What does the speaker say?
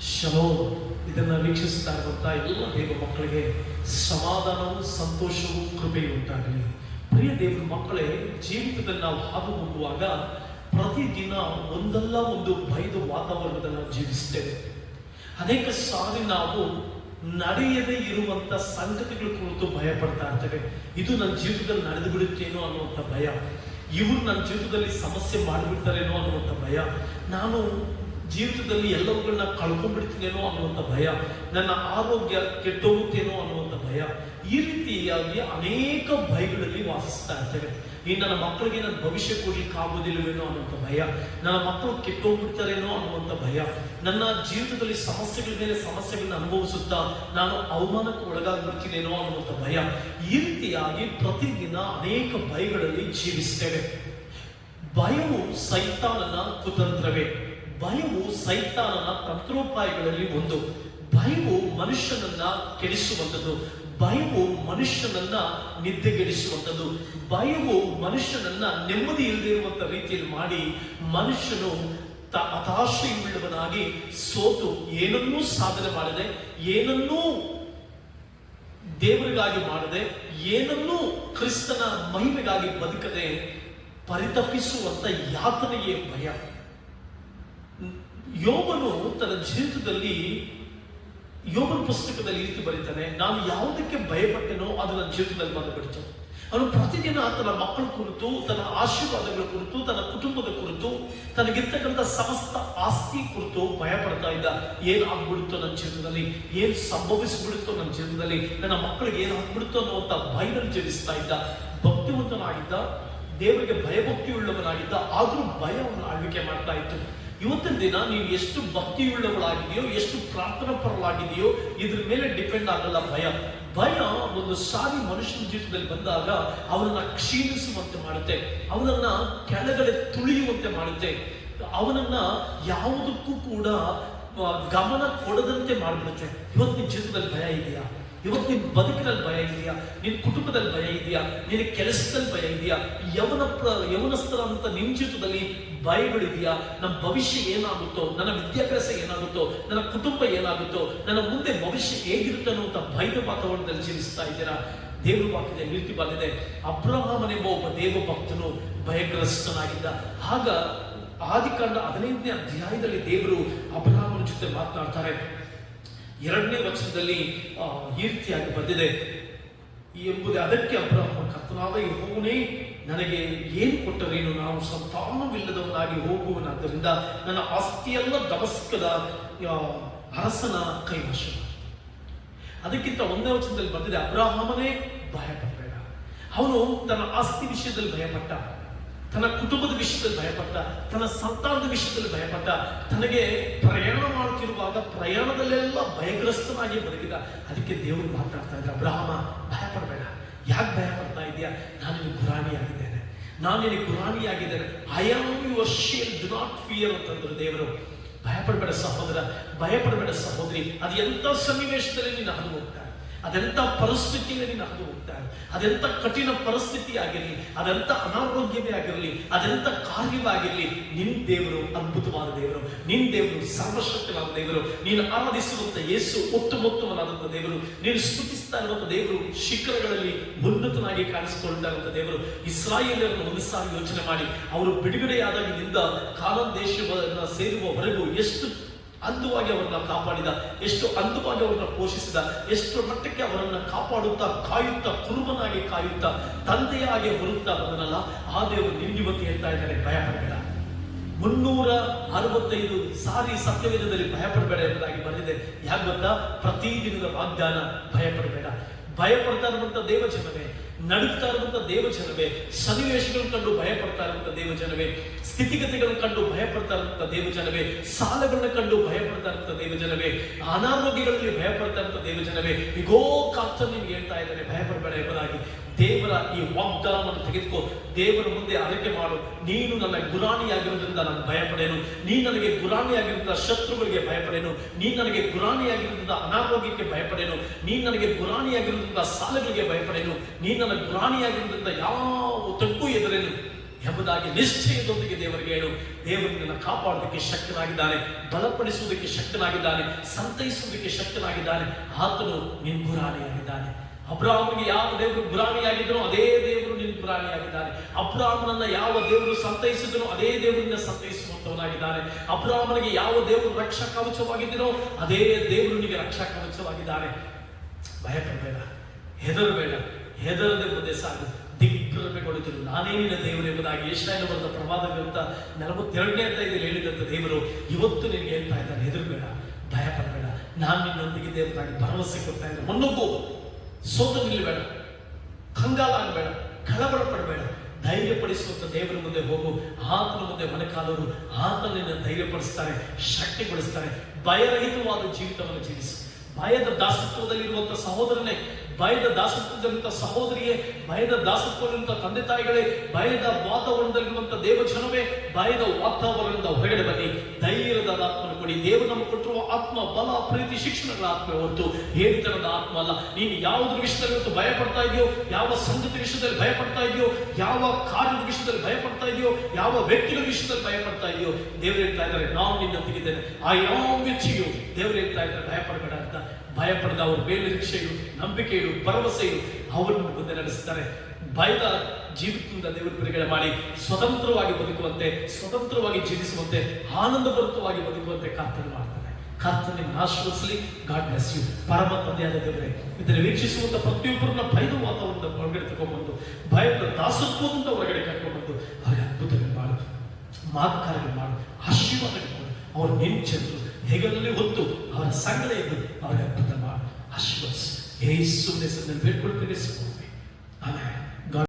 ಶಲೋ ಇದನ್ನ ವೀಕ್ಷಿಸ್ತಾ ಇರುವಂತಹ ಎಲ್ಲ ದೇವ ಮಕ್ಕಳಿಗೆ ಸಮಾಧಾನವು ಸಂತೋಷವು ಕೃಪೆಯು ಉಂಟಾಗಲಿ. ಪ್ರಿಯ ದೇವರ ಮಕ್ಕಳೇ, ಜೀವಿತದಲ್ಲಿ ನಾವು ಹಾದು ಹೋಗುವಾಗ ಪ್ರತಿದಿನ ಒಂದಲ್ಲ ಒಂದು ಭಯದ ವಾತಾವರಣದಲ್ಲಿ ನಾವು ಜೀವಿಸ್ತೇವೆ. ಅನೇಕ ಸಾರಿ ನಾವು ನಡೆಯದೇ ಇರುವಂತ ಸಂಗತಿಗಳ ಕುರಿತು ಭಯ ಪಡ್ತಾ ಇರ್ತೇವೆ. ಇದು ನನ್ನ ಜೀವಿತದಲ್ಲಿ ನಡೆದು ಬಿಡುತ್ತೇನೋ ಅನ್ನುವಂಥ ಭಯ. ಇವರು ನನ್ನ ಜೀವಿತದಲ್ಲಿ ಸಮಸ್ಯೆ ಮಾಡಿಬಿಡ್ತಾರೇನೋ ಅನ್ನುವಂಥ ಭಯ. ನಾನು ಜೀವಿತದಲ್ಲಿ ಎಲ್ಲವುಗಳನ್ನ ಕಳ್ಕೊಂಡ್ಬಿಡ್ತೀನೇನೋ ಅನ್ನುವಂಥ ಭಯ, ನನ್ನ ಆರೋಗ್ಯ ಕೆಟ್ಟೋಗುತ್ತೇನೋ ಅನ್ನುವಂಥ ಭಯ, ಈ ರೀತಿಯಾಗಿ ಅನೇಕ ಭಯಗಳಲ್ಲಿ ವಾಸಿಸ್ತಾ ಇರ್ತೇವೆ. ಈ ನನ್ನ ಮಕ್ಕಳಿಗೆ ನನ್ನ ಭವಿಷ್ಯ ಕೊಡ್ಲಿಕ್ಕೆ ಆಗೋದಿಲ್ಲವೇನೋ ಅನ್ನುವಂಥ ಭಯ, ನನ್ನ ಮಕ್ಕಳು ಕೆಟ್ಟೋಗ್ಬಿಡ್ತಾರೇನೋ ಅನ್ನುವಂಥ ಭಯ, ನನ್ನ ಜೀವಿತದಲ್ಲಿ ಸಮಸ್ಯೆಗಳ ಮೇಲೆ ಸಮಸ್ಯೆಗಳನ್ನ ಅನುಭವಿಸುತ್ತಾ ನಾನು ಅವಮಾನಕ್ಕೆ ಒಳಗಾಗ್ಬಿಡ್ತೀನೇನೋ ಅನ್ನುವಂಥ ಭಯ, ಈ ರೀತಿಯಾಗಿ ಪ್ರತಿದಿನ ಅನೇಕ ಭಯಗಳಲ್ಲಿ ಜೀವಿಸ್ತೇವೆ. ಭಯವು ಸೈತಾನನ ಕುತಂತ್ರವೇ. ಭಯವು ಸೈತಾನನ ತಂತ್ರೋಪಾಯಗಳಲ್ಲಿ ಒಂದು. ಭಯವು ಮನುಷ್ಯನನ್ನ ಕೆಡಿಸುವಂಥದ್ದು. ಭಯವು ಮನುಷ್ಯನನ್ನ ನಿದ್ದೆಗೆಡಿಸುವಂಥದ್ದು. ಭಯವು ಮನುಷ್ಯನನ್ನ ನೆಮ್ಮದಿ ಇಲ್ಲದೆ ಇರುವಂತ ರೀತಿಯಲ್ಲಿ ಮಾಡಿ ಮನುಷ್ಯನು ಹತಾಶೆಯುಳ್ಳವನಾಗಿ ಸೋತು. ಏನನ್ನೂ ಸಾಧನೆ ಮಾಡದೆ, ಏನನ್ನೂ ದೇವರಿಗಾಗಿ ಮಾಡದೆ, ಏನನ್ನೂ ಕ್ರಿಸ್ತನ ಮಹಿಮೆಗಾಗಿ ಬದುಕದೆ ಪರಿತಪಿಸುವಂತ ಯಾತನೆಯೇ ಭಯ. ಯೋಬನು ತನ್ನ ಜೀವಿತದಲ್ಲಿ ಯೋಬನ ಪುಸ್ತಕದಲ್ಲಿ ರೀತಿ ಬರೀತಾನೆ, ನಾನು ಯಾವುದಕ್ಕೆ ಭಯಪಟ್ಟೆನೋ ಅದು ನನ್ನ ಜೀವಿತದಲ್ಲಿ ಬಂದುಬಿಡ್ತು ಅವನು ಪ್ರತಿದಿನ ತನ್ನ ಮಕ್ಕಳ ಕುರಿತು, ತನ್ನ ಆಶೀರ್ವಾದಗಳ ಕುರಿತು, ತನ್ನ ಕುಟುಂಬದ ಕುರಿತು, ತನಗಿರ್ತಕ್ಕಂಥ ಸಮಸ್ತ ಆಸ್ತಿ ಕುರಿತು ಭಯ ಪಡ್ತಾ ಇದ್ದ, ಏನ್ ಆಗ್ಬಿಡುತ್ತೋ ನನ್ನ ಜೀವನದಲ್ಲಿ ಏನ್ ಸಂಭವಿಸ್ಬಿಡುತ್ತೋ ನನ್ನ ಜೀವನದಲ್ಲಿ ನನ್ನ ಮಕ್ಕಳಿಗೆ ಏನ್ ಆಗ್ಬಿಡುತ್ತೋ ಅನ್ನುವಂಥ ಭಯದಲ್ಲಿ ಜೀವಿಸ್ತಾ ಇದ್ದ, ಭಕ್ತಿವಂತನಾಗಿದ್ದ, ದೇವರಿಗೆ ಭಯಭಕ್ತಿಯುಳ್ಳವನಾಗಿದ್ದ, ಆದ್ರೂ ಭಯವನ್ನು ಆಳ್ವಿಕೆ ಮಾಡ್ತಾ ಇತ್ತು. ಇವತ್ತಿನ ದಿನ ನೀವು ಎಷ್ಟು ಭಕ್ತಿಯುಳ್ಳವಳಾಗಿದೆಯೋ, ಎಷ್ಟು ಪ್ರಾರ್ಥನಾ ಪರವಾಗಿದೆಯೋ ಇದ್ರ ಮೇಲೆ ಡಿಪೆಂಡ್ ಆಗಲ್ಲ ಭಯ. ಭಯ ಒಂದು ಸಾರಿ ಮನುಷ್ಯನ ಜೀವಿತದಲ್ಲಿ ಬಂದಾಗ ಅವನನ್ನ ಕ್ಷೀಣಿಸುವಂತೆ ಮಾಡುತ್ತೆ. ಅವನನ್ನ ಕೆಳಗಡೆ ತುಳಿಯುವಂತೆ ಮಾಡುತ್ತೆ. ಅವನನ್ನ ಯಾವುದಕ್ಕೂ ಕೂಡ ಗಮನ ಕೊಡದಂತೆ ಮಾಡಿಬಿಡುತ್ತೆ. ಇವತ್ತಿನ ಜೀವನದಲ್ಲಿ ಭಯ ಇದೆಯಾ? ಇವತ್ತು ನಿನ್ನ ಬದುಕಿನಲ್ಲಿ ಭಯ ಇದೆಯಾ? ನಿನ್ನ ಕುಟುಂಬದಲ್ಲಿ ಭಯ ಇದೆಯಾ? ನಿನ್ನ ಕೆಲಸದಲ್ಲಿ ಭಯ ಇದೆಯಾ? ಯವನ ಯವನಸ್ಥರ ಅಂತ ನಿಮ್ಮ ಜೀವಿತದಲ್ಲಿ ಭಯಗಳಿದೆಯಾ ನಮ್ಮ ಭವಿಷ್ಯ ಏನಾಗುತ್ತೋ, ನನ್ನ ವಿದ್ಯಾಭ್ಯಾಸ ಏನಾಗುತ್ತೋ, ನನ್ನ ಕುಟುಂಬ ಏನಾಗುತ್ತೋ, ನನ್ನ ಮುಂದೆ ಭವಿಷ್ಯ ಹೇಗಿರುತ್ತೆ ಅನ್ನುವಂತ ಭಯದ ವಾತಾವರಣದಲ್ಲಿ ಜೀವಿಸ್ತಾ ಇದ್ದೀರಾ? ದೇವರು ವಾಕ್ಯದ ನೀತಿ ಬಂದಿದೆ. ಅಬ್ರಹಾಮನೆಂಬ ಒಬ್ಬ ದೇವ ಭಕ್ತನು ಭಯಗ್ರಸ್ತನಾಗಿದ್ದ. ಆಗ ಆದಿಕಾಂಡ ಹದಿನೈದನೇ ಅಧ್ಯಾಯದಲ್ಲಿ ದೇವರು ಅಬ್ರಹಾಮನ ಜೊತೆ ಮಾತನಾಡ್ತಾರೆ. ಎರಡನೇ ವಚನದಲ್ಲಿ ಈ ರೀತಿಯಾಗಿ ಬಂದಿದೆ. ಎಂಬುದೇ ಅದಕ್ಕೆ ಅಬ್ರಹ್ಮ, ಕರ್ತನಾದ ಯಹೋವನೇ, ನನಗೆ ಏನು ಕೊಟ್ಟರೇನು ನಾವು ಸಂತಾನವಿಲ್ಲದವನಾಗಿ ಹೋಗುವನಾದ್ದರಿಂದ ನನ್ನ ಆಸ್ತಿಯೆಲ್ಲ ದಮಸ್ಕದ ಅರಸನ ಕೈವಶ ಅದಕ್ಕಿಂತ ಒಂದೇ ವಚನದಲ್ಲಿ ಬಂದಿದೆ, ಅಬ್ರಾಹಮನೇ ಭಯಪಟ್ಟ ಅವನು ತನ್ನ ಆಸ್ತಿ ವಿಷಯದಲ್ಲಿ ಭಯಪಟ್ಟ. ತನ್ನ ಕುಟುಂಬದ ವಿಷಯದಲ್ಲಿ ಭಯಪಟ್ಟ, ತನ್ನ ಸಂತಾನದ ವಿಷಯದಲ್ಲಿ ಭಯಪಟ್ಟ, ತನಗೆ ಪ್ರಯಾಣ ಮಾಡುತ್ತಿರುವಾಗ ಪ್ರಯಾಣದಲ್ಲೆಲ್ಲ ಭಯಗ್ರಸ್ತನಾಗಿ ಬದುಕಿದ. ಅದಕ್ಕೆ ದೇವರು ಮಾತಾಡ್ತಾ ಇದ್ದ ಬ್ರಾಹ್ಮ ಭಯಪಡಬೇಡ. ಯಾಕೆ ಭಯ ಪಡ್ತಾ ಇದೆಯಾ ನಾನು ಗುರಾಣಿಯಾಗಿದ್ದೇನೆ ನಾನು ನಿನಗೆ ಗುರಾಣಿಯಾಗಿದ್ದೇನೆ I am your shield do not fear ಅಂತಂದ್ರು ದೇವರು. ಭಯಪಡಬೇಡ ಸಹೋದರ, ಭಯಪಡಬೇಡ ಸಹೋದರಿ. ಅದು ಎಂಥ ಸನ್ನಿವೇಶದಲ್ಲಿ ನೀನು ಅನುಭವ ಅದೆಂಥ ಪರಿಸ್ಥಿತಿಯಲ್ಲಿ ನೀನು ಹೋಗ್ತಾ ಅದೆಂಥ ಕಠಿಣ ಪರಿಸ್ಥಿತಿ ಆಗಿರಲಿ ಅದೆಂಥ ಅನಾರೋಗ್ಯವೇ ಆಗಿರಲಿ? ಅದೆಂಥ ಕಾರ್ಯವಾಗಿರಲಿ? ನಿನ್ನ ದೇವರು ಅದ್ಭುತವಾದ ದೇವರು. ನಿನ್ನ ದೇವರು ಸರ್ವಶಕ್ತವಾದ ದೇವರು. ನೀನು ಆರಾಧಿಸುವಂಥ ಯೇಸು ಉತ್ತಮೋತ್ತಮನಾದಂಥ ದೇವರು. ನೀನು ಸ್ತುತಿಸ್ತಾ ಇರುವಂಥ ದೇವರು ಶಿಖರಗಳಲ್ಲಿ ಉನ್ನತನಾಗಿ ಇರುವಂತ ದೇವರು. ಇಸ್ರಾಯೇಲರನ್ನು ಒಂದು ಸಾರಿ ಯೋಚನೆ ಮಾಡಿ, ಅವರು ಬಿಡುಗಡೆಯಾದಾಗಿನಿಂದ ಕಾಲನ್ ದೇಶವನ್ನು ಸೇರುವವರೆಗೂ ಎಷ್ಟು ಅಂದವಾಗಿ ಅವರನ್ನ ಕಾಪಾಡಿದ, ಎಷ್ಟು ಅಂದವಾಗಿ ಅವರನ್ನ ಪೋಷಿಸಿದ, ಎಷ್ಟು ಮಟ್ಟಕ್ಕೆ ಅವರನ್ನ ಕಾಪಾಡುತ್ತಾ ಕಾಯುತ್ತಾ ಕುರುಬನಾಗಿ ಕಾಯುತ್ತಾ ತಂದೆಯಾಗಿ ಹೊರುತ್ತಾ ಬಂದನಲ್ಲ, ಆ ದೇವರು ನಿನ್ಗಿವತ್ತು ಹೇಳ್ತಾ ಇದ್ದಾರೆ ಭಯ ಪಡಬೇಡ. ಮುನ್ನೂರ ಅರವತ್ತೈದು ಸಾರಿ ಸತ್ಯವೇದದಲ್ಲಿ ಭಯ ಪಡಬೇಡ ಎಂಬುದಾಗಿ ಬರೆದಿದೆ. ಯಾಕೆ ಗೊತ್ತಾ? ಪ್ರತಿದಿನದ ವಾಗ್ದಾನ, ಭಯ ಪಡಬೇಡ. ಭಯ ಪಡ್ತಾ ಇರುವಂತ ದೇವಜನವೇ ನಡುತ್ತಾ ಇರುವಂತ ದೇವಜನವೇ, ಸನ್ನಿವೇಶಗಳು ಕಂಡು ಭಯಪಡ್ತಾ ಇರುವಂತ ದೇವಜನವೇ ಸ್ಥಿತಿಗತಿಗಳನ್ನು ಕಂಡು ಭಯಪಡ್ತಾ ದೇವ ದೇವಜನವೇ ಸಾಲಗಳನ್ನ ಕಂಡು ಭಯಪಡ್ತಾ ಇರುವಂತ ದೇವಜನವೇ ಅನಾರೋಗ್ಯಗಳಲ್ಲಿ ಭಯಪಡ್ತಾ ದೇವ ದೇವಜನವೇ ಈಗೋ ಕಾತ ನಿಮ್ಗೆ ಹೇಳ್ತಾ ಇದ್ದಾರೆ ಭಯಪಡಬೇಡ ಎಂಬುದಾಗಿ. ದೇವರ ಈ ವಾಗ್ದಾನವನ್ನು ತೆಗೆದುಕೋ, ದೇವರ ಮುಂದೆ ಅರಿಕೆ ಮಾಡು. ನೀನು ನನ್ನ ಗುರಾಣಿಯಾಗಿರೋದ್ರಿಂದ ನಾನು ಭಯಪಡೇನು. ನೀನು ನನಗೆ ಗುರಾಣಿಯಾಗಿರೋದ್ರಿಂದ ಶತ್ರುಗಳಿಗೆ ಭಯಪಡೇನು. ನೀನು ನನಗೆ ಗುರಾಣಿಯಾಗಿರೋದ್ರಿಂದ ಅನಾರೋಗ್ಯಕ್ಕೆ ಭಯಪಡೇನು. ನೀನು ನನಗೆ ಗುರಾಣಿಯಾಗಿರೋದ್ರಿಂದ ಸಾಲಗಳಿಗೆ ಭಯಪಡೇನು. ನೀನು ನನ್ನ ಗುರಾಣಿಯಾಗಿರೋದ್ರಿಂದ ಯಾವ ತಪ್ಪು ಎದುರೇನು. ಎಂಬುದಾಗಿ ನಿಶ್ಚಯದೊಂದಿಗೆ ದೇವರಿಗೆ ಹೇಳು. ದೇವರು ನಿನ್ನ ಕಾಪಾಡೋದಕ್ಕೆ ಶಕ್ತನಾಗಿದ್ದಾನೆ, ಬಲಪಡಿಸುವುದಕ್ಕೆ ಶಕ್ತನಾಗಿದ್ದಾನೆ, ಸಂತೈಸುವುದಕ್ಕೆ ಶಕ್ತನಾಗಿದ್ದಾನೆ. ಆತನು ನಿನ್ ಗುರಾಣಿಯಾಗಿದ್ದಾನೆ. ಅಬ್ರಾಹ್ಮನಿಗೆ ಯಾವ ದೇವರು ಗುರಾಣಿಯಾಗಿದ್ದನೋ ಅದೇ ದೇವರು ನಿನ್ನ ಗುರಾಣಿಯಾಗಿದ್ದಾನೆ. ಅಬ್ರಾಹ್ಮನನ್ನ ಯಾವ ದೇವರು ಸಂತೈಸಿದನೋ ಅದೇ ದೇವರನ್ನ ಸಂತೈಸುವಂತವನಾಗಿದ್ದಾನೆ. ಅಬ್ರಾಹ್ಮನಿಗೆ ಯಾವ ದೇವರು ರಕ್ಷಾ ಕವಚವಾಗಿದ್ದನೋ ಅದೇ ದೇವರು ನಿಮಗೆ ರಕ್ಷಾ ಕವಚವಾಗಿದ್ದಾನೆ ಭಯಪಡಬೇಡ, ಹೆದರಬೇಡ, ಹೆದರದೆ ಮುಂದೆ ಸಾಗು. ನಾನೇ ನಿನ್ನ ದೇವರು ಎಂಬುದಾಗಿ ಏಷ್ಯಾಯನ ಬರೆದ ಪ್ರವಾದ ಗ್ರಂಥ ನಲವತ್ತೆರಡನೇ ಅಂತ ಇದರಲ್ಲಿ ಹೇಳಿದಂಥ ದೇವರು, ಇವತ್ತು ನಿನಗೆ ಹೇಳ್ತಾ ಇದ್ದಾನೆ ಹೆದರಬೇಡ ಭಯ ಪಡಬೇಡ ನಾನು ನಿನ್ನೊಂದಿಗೆ ದೇವರಾಗಿ ಭರವಸೆ ಕೊಡ್ತಾ ಇದ್ದೆ ಮಣ್ಣುಗು ಸೋತು ನಿಲ್ಲಬೇಡ. ಕಂಗಾಲಾಗಬೇಡ ಕಳವಳ ಪಡಬೇಡ ಧೈರ್ಯಪಡಿಸುವಂತ ದೇವರ ಮುಂದೆ ಹೋಗು. ಆತನ ಮುಂದೆ ಮನಕಾಲರು ಆತನನ್ನ ಧೈರ್ಯಪಡಿಸ್ತಾರೆ, ಶಕ್ತಿಗೊಳಿಸ್ತಾರೆ. ಭಯರಹಿತವಾದ ಜೀವಿತವನ್ನು ಜೀವಿಸು. ಭಯದ ದಾಸತ್ವದಲ್ಲಿರುವಂತ ಸಹೋದರನೇ ಭಯದ ದಾಸತ್ವದಲ್ಲಿರುವಂಥ ಸಹೋದರಿಯೇ, ಭಯದ ದಾಸತ್ವದಲ್ಲಿರುವಂಥ ತಂದೆ ತಾಯಿಗಳೇ, ಭಯದ ವಾತಾವರಣದಲ್ಲಿರುವಂಥ ದೇವಜನವೇ, ಭಯದ ವಾತಾವರಣದಿಂದ ಹೊರಗಡೆ ಬನ್ನಿ. ಧೈರ್ಯದ ಆತ್ಮನ ಕೊಡಿ. ದೇವರು ನಮಗೆ ಕೊಟ್ಟಿರುವ ಆತ್ಮ ಬಲ, ಪ್ರೀತಿ, ಶಿಕ್ಷಣಗಳ ಆತ್ಮ ಹೊರತು ಹೇಳಿತನದ ಆತ್ಮ ಅಲ್ಲ. ನೀನು ಯಾವುದ್ರ ವಿಷಯದಲ್ಲಿ ಇವತ್ತು ಭಯ ಪಡ್ತಾ ಇದೆಯೋ, ಯಾವ ಸಂಗತಿ ವಿಷಯದಲ್ಲಿ ಭಯ ಪಡ್ತಾ ಇದೆಯೋ, ಯಾವ ಕಾರ್ಯದ ವಿಷಯದಲ್ಲಿ ಭಯ ಪಡ್ತಾ ಇದೆಯೋ, ಯಾವ ವ್ಯಕ್ತಿಗಳ ವಿಷಯದಲ್ಲಿ ಭಯ ಪಡ್ತಾ ಇದೆಯೋ, ದೇವರು ಹೇಳ್ತಾ ಇದ್ದಾರೆ ನಾವು ನಿನ್ನೊಂದಿಗಿದ್ದೇನೆ ಐ ಆಮ್ ವಿತ್ ಯು ದೇವರು ಹೇಳ್ತಾ ಇದ್ದಾರೆ ಭಯ ಪಡಬೇಡ ಅಂತ. ಭಯ ಪಡೆದ ಅವ್ರ ಮೇಲ್ನಿರೀಕ್ಷೆ ಇಡು, ನಂಬಿಕೆ ಇಡು, ಭರವಸೆ ಇಡು, ಅವರನ್ನು ಮುಂದೆ ನಡೆಸ್ತಾರೆ. ಭಯದ ಜೀವಿತದಿಂದ ದೇವರು ಬಿಡುಗಡೆ ಮಾಡಿ ಸ್ವತಂತ್ರವಾಗಿ ಬದುಕುವಂತೆ, ಸ್ವತಂತ್ರವಾಗಿ ಜೀವಿಸುವಂತೆ, ಆನಂದಭರಿತವಾಗಿ ಬದುಕುವಂತೆ ಕರ್ತನೆ ಮಾಡ್ತಾರೆ ಕರ್ತನೆ ಆಶ್ರಯಿಸಲಿ ಗಾಡ್ ಬ್ಲೆಸ್ ಯು ಪರಮ ತಂದೆಯಾದ ದೇವರೇ, ಇದನ್ನು ವೀಕ್ಷಿಸುವಂತ ಪ್ರತಿಯೊಬ್ಬರನ್ನ ಭಯದ ವಾತಾವರಣದ ಹೊರಗಡೆ ತಗೊಂಡ್ಬಂದು ಭಯದ ದಾಸತ್ವದಿಂದ ಹೊರಗಡೆ ಕರ್ಕೊಂಡ್ಬಂದು, ಅವರಿಗೆ ಅದ್ಭುತಗಳು ಮಾಡು. ಮಾತುಕಾರಗಳು ಮಾಡು. ಆಶೀರ್ವಾದಗಳು ಮಾಡು. ಅವರು ಹೆಗಲಲ್ಲಿ ಹೊತ್ತು ಅವರ ಸಂಗಡ ಇದ್ದು ಅವರ ಪ್ರಥಮ ಅಶ್ವಸ್ ಏಸು ಹೆಸರಿನಲ್ಲಿ ಬೇಡ್ಕೊಳ್ತೇನೆ ಸ್ವಾಮಿ ಆಮೇಲೆ